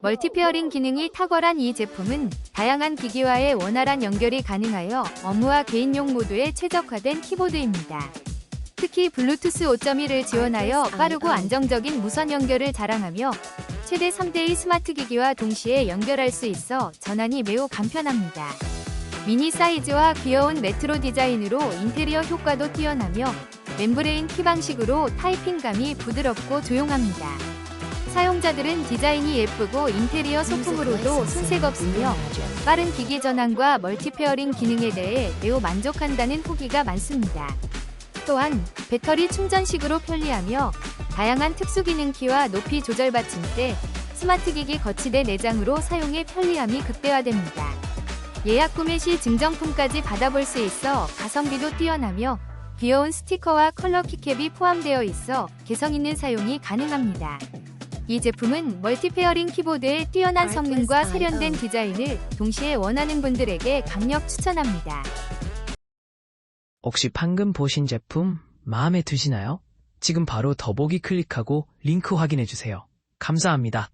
멀티페어링 기능이 탁월한 이 제품은 다양한 기기와의 원활한 연결이 가능하여 업무와 개인용 모두에 최적화된 키보드입니다. 특히 블루투스 5.1을 지원하여 빠르고 안정적인 무선 연결을 자랑하며 최대 3대의 스마트 기기와 동시에 연결할 수 있어 전환이 매우 간편합니다. 미니 사이즈와 귀여운 레트로 디자인으로 인테리어 효과도 뛰어나며 멤브레인 키 방식으로 타이핑감이 부드럽고 조용합니다. 사용자들은 디자인이 예쁘고 인테리어 소품으로도 손색 없으며 빠른 기기 전환과 멀티페어링 기능에 대해 매우 만족한다는 후기가 많습니다. 또한 배터리 충전식으로 편리하며 다양한 특수 기능 키와 높이 조절 받침대, 스마트 기기 거치대 내장으로 사용의 편리함이 극대화됩니다. 예약 구매 시 증정품까지 받아볼 수 있어 가성비도 뛰어나며 귀여운 스티커와 컬러 키캡이 포함되어 있어 개성 있는 사용이 가능합니다. 이 제품은 멀티페어링 키보드의 뛰어난 성능과 세련된 디자인을 동시에 원하는 분들에게 강력 추천합니다. 혹시 방금 보신 제품 마음에 드시나요? 지금 바로 더보기 클릭하고 링크 확인해 주세요. 감사합니다.